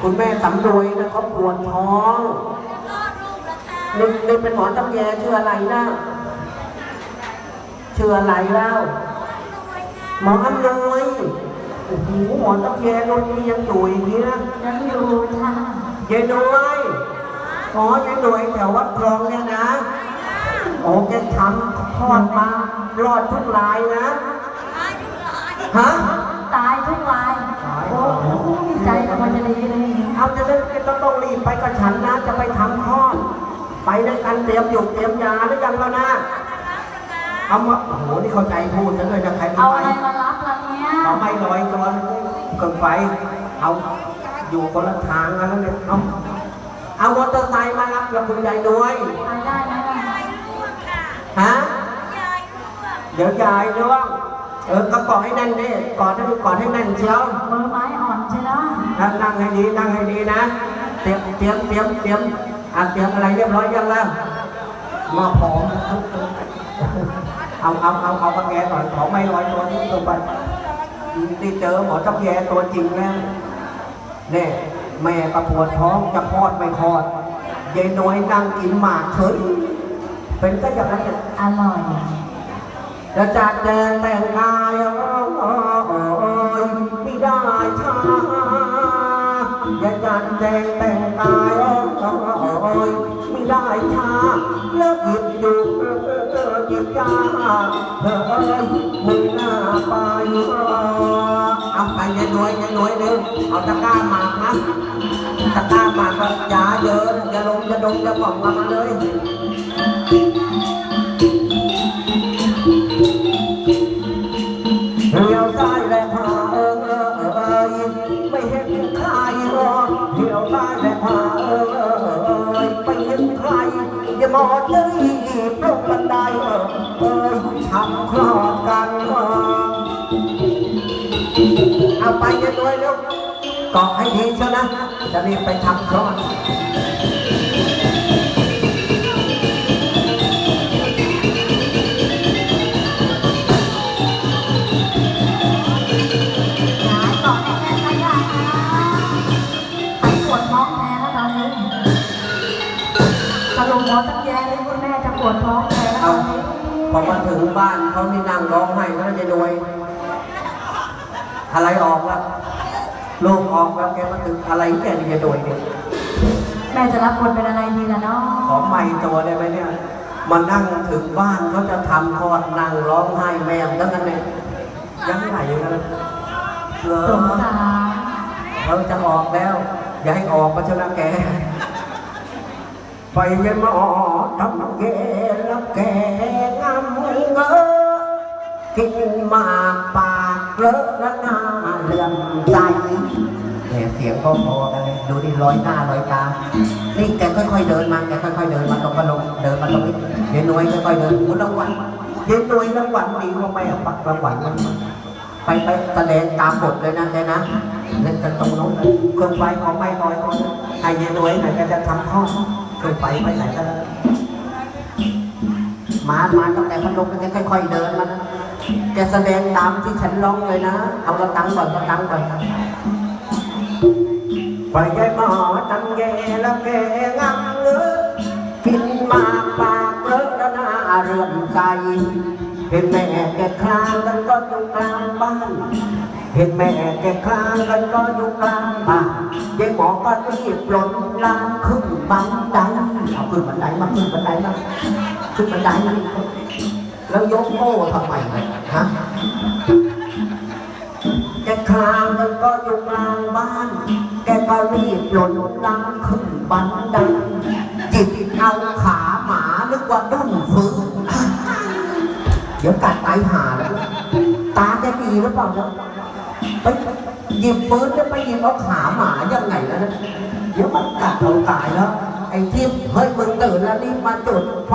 คุณแม่สำรวยนะเขาปวดท้องนึกนึกเป็นหมอตำแยชื่ออะไรนะชื่ออะไรแล้วหมออำนวยโอ้โหหมอตำแยรุ่นนี้ยังอยู่อย่างนี้นะยังอยู่ค่ะยายหน่วยอ๋อยายหน่วยแถววัดคลองเนี่ยนะโอ้แกทำคลอดมารอดทุกรายนะฮะตายทุกราย โอ้โหใจมันจะดีเลยเอาจะได้ต้องต้องรีบไปกับฉันนะ จะไปทำคลอด ไปด้วยกันเตรียมหยุกเตรียมยาหรือยังแล้วนะ เอามาโอ้โห นี่เข้าใจพูดจังเลยนะใครไม่เอาไปอะไรมารับล่ะเนี่ยเอาไม่ลอยตัวเกินไป เอาอยู่คนละทางกันแล้วเนี่ย เอาเอามอเตอร์ไซค์มารับกับคุณยายด้วยไปได้ไหมล่ะฮะเดี๋ยวยายด้วย เออก็กอดให้แน่นดิกอดให้กอดให้แน่นเชียวมือไม้อ่อนใช่ไหมนั่งนั่งให้ดีนั่งให้ดีนะ เตรียมเตรียมเตรียมเตรียมอะเตรียมอะไรเรียบร้อยยังล่ะมาพร้อมเอาเอาเอาเอาปากแกก่อนของไม่ลอยตัวนี้ลงไปนี่เจอหมอจับแยตัวจริงแล้วเนี่ยแม่ประปวดท้องจะคลอดไม่คลอดยายน้อยนั่งกินหมากเฉยเป็นก็อย่างนั้นเนี่ยอร่อย จะจัดแจงแต่งกายไม่ได้ช้าอย่าจัดแจงแต่งกายไม่ได้ช้าเลิกหยิบอยู่หยิบยาเธอเอ้ยมึงหน้าไปเอาไปยายน้อยยายน้อยเร็วเอาตะกร้ามานะตะกร้ามาก็ยาเยอะอย่าลงอย่าดมอย่าหม่องมาเลย อย่ามอจะรีบลงบันไดเออทำคลอดกันเอาไปกันด้วยเร็วกาะให้ดีเชียวนะ จะรีบไปทำคลอด สรุปหมอตั้งแยเลยคุณแม่จะปวดท้องแทนแล้วตเอาอนนี้พอมาถึงบ้านเขานี่นั่งร้องไห้ก็จะรวยอะไรออกแล้วลูกออกแล้วแกมาถึงอะไรแกนี่จะรวยเนี่ยแม่จะรับบทเป็นอะไรดีล่ะเนาะขอไม่ตัวได้ไหมเนี่ยมานั่งถึงบ้านเขาจะทำคลอดนั่งร้องไห้แม่ทั้งนั้นเลยยังไหนกันเหรอสงสารเราจะออกแล้ว อย่าให้ออกมาชนะแก ไปเย็นมาอ๋อทำแกล้วแกงามเงอกินหมาปากเลอะละหน้าเลื่อมใจเนี่ยเสียงก็พอกันเลยดูดิลอยหน้าลอยตา นี่แกค่อยๆเดินมาแกค่อยๆเดินมาตรงกระลงเดินมาตรงนี้เย็นน่วยค่อยๆเดินหมุนรางวัลเย็นน่วยรางวัลดีกว่าแม่ปักรางวัลมันไปไปแสดงตามบทเลยนะแกนะเล่นกันตรงโน้นเครื่องไฟของไม่ลอยตรงนั้นไอ้เย็นน่วยไหนแกจะทำข้อ คืองไฟไปไหนก็ได้มามาตั้งแต่พัดลมแกค่อยๆเดินมานะแกแสดงตามที่ฉันร้องเลยนะ เอากระตังก่อนกระตังก่อนไปยายหมอตังแกแล้วแกงังเลือกินมาปากเลอะแล้วหน้าเรื่อมใจเห็นแม่แกคลางกันก็อยู่กลางบ้าน เห็นแม่แกคลางกันก็อยู่กลางบ้านยายหมอก็รีบปลดลางขึ้นบันไดเอาขึ้นบันไดมาขึ้นบันไดมาขึ้นบันไดมาแล้วยกโม่ทำไมฮะแกคลางมันก็อยู่กลางบ้าน แกก็รีบหล่นล้างขึ้นบันไดจิบเอาขาหมานึกว่าดุ้นฟื้นเดี๋ยวกัดตายหาแล้วตาแกดีหรือเปล่าเนี่ย ไปหยิบปืนจะไปหยิบเอาขาหมายังไงนะเดี๋ยวมันกัดเราตายแล้ว ไอ้ทิพย์เฮ้ยมึงตื่นแล้วรีบมาจุดไฟ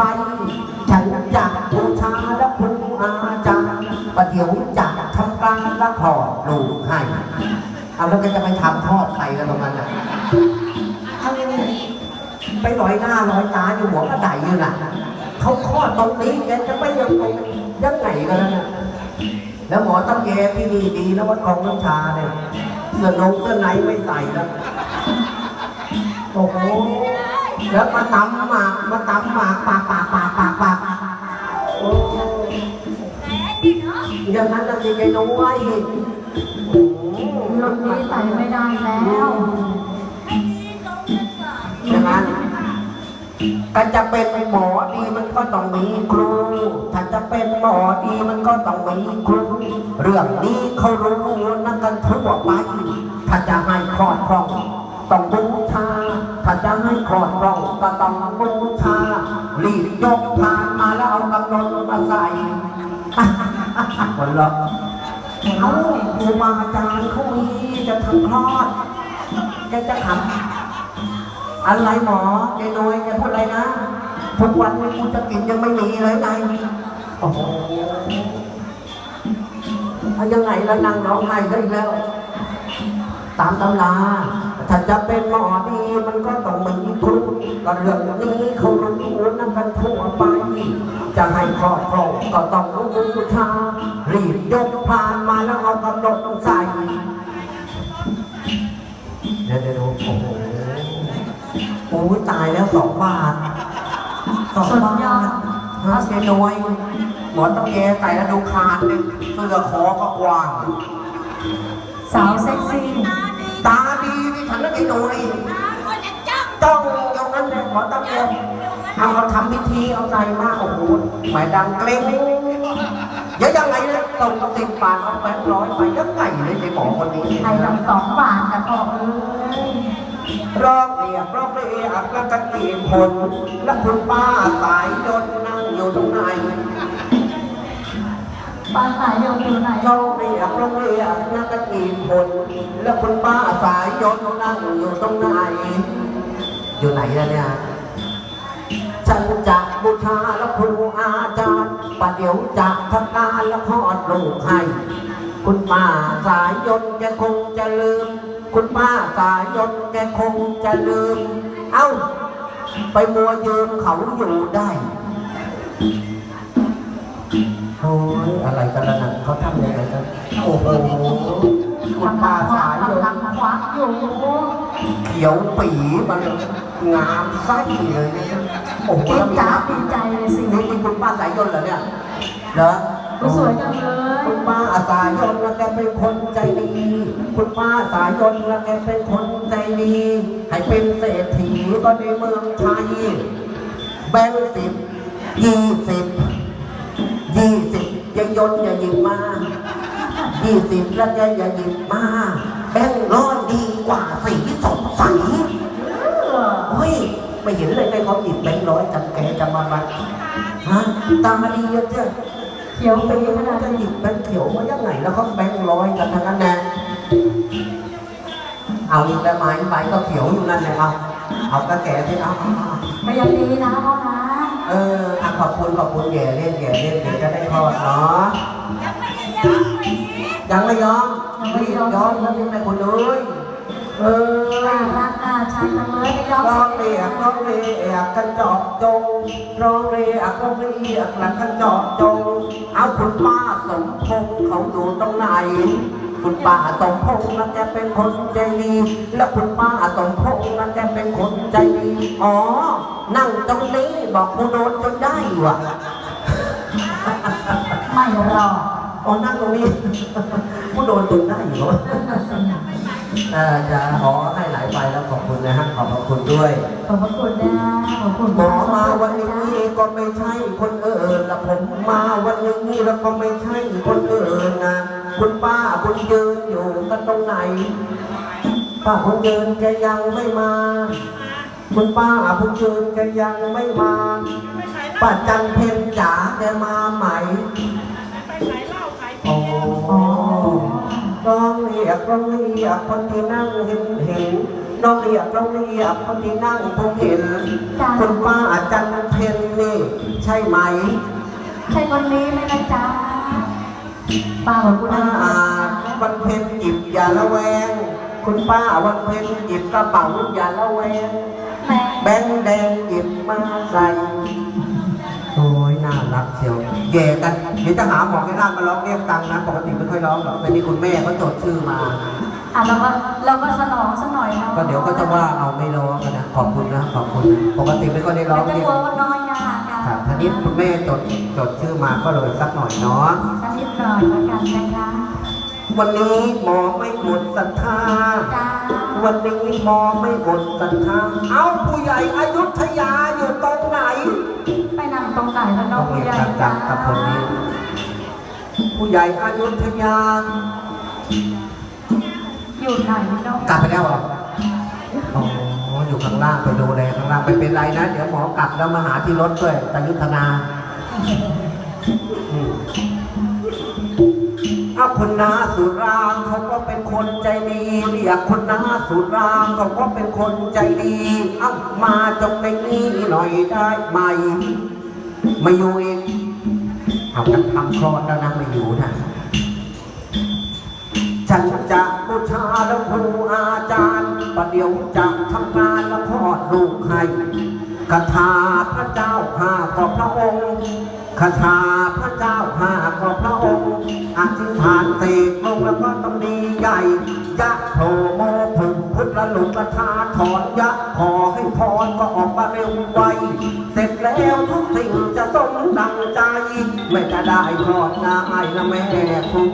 ฉันจะบูชาและคุณอาจารย์ประเดี๋ยวจะทำการละขอลูกให้เอาแล้วก็จะไปทำทอดไข่กันตรงนั้นน่ะไปลอยหน้าลอยตาอยู่หัวกระไดอยู่น่ะเขาคลอดตรงนี้แกจะไปยังไงยังไงกันนะ แล้วหมอต้องแยที่นี่ดีแล้ววัดคลองน้ำชาเนี่ยเสื้อนงเสื้อไหนไม่ใส่แล้วโอ้โหแล้วมาตำหมากมาตำหมากปากปากปากปากปากโอ้อย่างนั้นจะสิยายน้อยโอ้โหรุ่นนี้ใส่ไม่ได้แล้ว ก็จะเป็นหมอดีมันก็ต้องมีครู ถ้าจะเป็นหมอดีมันก็ต้องมีครู เรื่องนี้เขารู้นักกันทั่วไป ถ้าจะให้ครอบครองต้องบูชา ถ้าจะให้ครอบครองก็ต้องบูชา รีบยกทานมาแล้วเอากำนนมาใส่คนละเอาครูบาอาจารย์เขามีจะทำคลอดแกจะทำ อะไรหมอแกน้อยแกพูดอะไรนะ ทุกวันนี้กูจะกินยังไม่มีเลยไงโอ้โหเอายังไงแล้วนั่งร้องไห้ก็อีกแล้ว ตามตำราถ้าจะเป็นหมอดีมันก็ต้องมีครูก็เรื่องนี้เขารู้นั่งกันทั่วไป จะให้ครอบครองก็ต้องรู้บูชารีบยกพานมาแล้วเอากำหนดใส่เดี๋ยวเดี๋ยวโอ้โห โอ้ยตายแล้วสองบาทสองบาทฮะเจ๊น้อยหมอนต้องแกใส่แล้วดูคานเนี่ยเสื้อคอก็กว้าง สาวเซ็กซี่ ตาดีนี่ฉันแล้วเจ๊น้อยจ้องอย่างนั้นเลยหมอนต้องแกเอามาทำพิธีเอาใจมากโอ้โหหมายดังเกรงเดี๋ยวยังไงเนี่ยต้องสิบบาทเอาแบงค์ร้อยไปยังไงเลยไอ้หมอคนนี้ไทยลำสองบาทแต่พอเอ้ย ร้องเรียกร้องเรียกแล้วก็ตีผลและคุณป้าสายยนต์นั่งอยู่ตรงไหนปลาสายโยมอยู่ไหนร้องเรียกร้องเรียกแล้วก็ตีผลและคุณป้าสายยนต์นั่งอยู่ตรงไหนอยู่ไหนแล้วเนี่ยฉันจะบูชาและครูอาจารย์ประเดี๋ยวจะทำการและคลอดลูกให้ คุณป้าสายยนต์แกคงจะลืม คุณป้าสายยนต์แกคงจะลืม เอ้า ไปมัวยืมเขาอยู่ได้โอ้ยอะไรกันล่ะนะเขาทำยังไงกันโอ้โหคุณป้าสายยนกำลังต์ควักอยู่เขียวปีมันงามไส้เลยเนี่ยโอ้โหเก๊แล้วมีจ๋าน้ำดีใจเลยสินี่นี่คุณป้าสายยนต์เหรอเนี่ยเหรอ สวยจังเลย คุณป้าสายยนต์แล้วแกเป็นคนใจดี คุณป้าสายยนต์แล้วแกเป็นคนใจดี ให้เป็นเศรษฐีก็ในเมืองไทยแบงค์สิบยี่สิบยี่สิบอย่ายนต์อย่าหยิบมายี่สิบแล้วแกอย่าหยิบมาแบงค์ร้อยดีกว่าสีสดใสเฮ้ยไม่เห็นเลยในเขาหยิบแบงค์ร้อยจำแกจำมาบัตฮะตามาดีเยอะเจ้า เขียวเป็ปีนขนาดจะหยิบแบงค์เขียวมายังไงแล้วเขาแบงค์ร้อยกันทั้งนั้นแน่เอาอีกแล้วไหมใบก็เขียวอยู่นั่นแหละเอาเอากระแก่ที่เอาเอาเอาไม่ยังดีนะพ่อนะเอออะขอบคุณขอบคุณแย่เล่นแย่เล่นเดี๋ยวจะได้ทอดเนาะยังไม่ยอมยังไม่ยอมยอมแล้วยังไม่คนเลย เออน่ารักน่าชังจังเลยไม่ยอมร้องเสีเรียยกร้องเรียกกันเจาะจงร้องเรียกร้องเรียกหลักกันเจาะจง เอาคุณป้าสมพงษ์เขาอยู่ตรงไหน คุณป้าสมพงษ์นั้นแกเป็นคนใจดี แล้วคุณป้าสมพงษ์นั้นแกเป็นคนใจดี อ๋อ นั่งตรงนี้บอกกูโดนจนได้ว่ะ ไม่รออ๋อนั่งตรงนี้กูโดนจนได้เหรอ เออจะขอให้หลายไปแล้วขอบคุณนะฮะขอบพระคุณด้วย ขอบพระคุณนะขอบคุณหมอมาวันนี้ก็ไม่ใช่คนอื่นละผมมาวันนี้แล้วก็ไม่ใช่คนอื่นนะคุณป้าคุณยืนอยู่กันตรงไหน ป้าคุณยืนแกยังไม่มา คุณป้าคุณยืนแกยังไม่มาป้าจันเพนจ๋าแกมาไหม ร้องเรียกคนที่นั่งเห็นเห็นร้องเรียกร้องเรียกคนที่นั่งคงเห็นคุณป้าจันเพนนี่ใช่ไหมใช่คนนี้ไหมนะจ๊ะป้าของคุณป้าวันเพ็ญหยิบอย่าละแวง คุณป้าวันเพ็ญหยิบกระเป๋าอย่าละแวง แม่แบงค์แดงหยิบมาใส่ โอ้ยน่ารักเชียวแย่กันเดี๋ยวจะหาหมอแค่ด้านมาร้องเรียกตังค์นะปกติไม่ค่อยร้องหรอกเป็นนี่คุณแม่เขาจดชื่อมา อะเราก็เราก็สนองสักหน่อยเนาะก็เดี๋ยวก็จะว่าเอาไม่ร้องนะขอบคุณนะขอบคุณนะปกติไม่ก็ได้ร้องไม่จะเรียกลัวว่าน้อยนะค่ะครับทีนี้คุณแม่จดจดชื่อมาก็เลยสักหน่อยเนาะสักนิดหน่อยแล้วกันนะคะ วันนี้หมอไม่หมดศรัทธาจ้าวันนี้หมอไม่หมดศรัทธา เอาผู้ใหญ่อยุธยาอยู่ตรงไหน ไปนั่งตรงไหนแล้วน้ต้อองงผู้เรียนใหญ่จังกับคนนี้ผู้ใหญ่อยุธยา อยู่ไหนน้องกลับไปแล้วเหรออ๋ออยู่ข้างล่างไปดูแลข้างล่างไม่เป็นไรนะ เดี๋ยวหมอกลับแล้วมาหาที่รถด้วยตายุทธนา คุณนาสุรางเขาก็เป็นคนใจดีเรียกคุณนาสุรางเขาก็เป็นคนใจดีเอามาจงในนี้หน่อยได้ไหมไม่อยู่เองเอากันทำคลอดแล้วนะไม่อยู่นะฉันจะบูชาแล้วครูอาจารย์ประเดี๋ยวจะทำงานแล้วคลอดลูกให้คาถาพระเจ้าห้าก็พระองค์ คาถาพระเจ้าห้าก็พระองค์อธิษฐานเสกลงแล้วก็ต้องดีใหญ่ยะโผโมผึ่งพุทธลุกทาถอนยะขอให้พรก็ออกมาเร็วไวเสร็จแล้วทุกสิ่งจะสมดังใจ ไม่จะได้คลอดง่ายนะแม่คุณ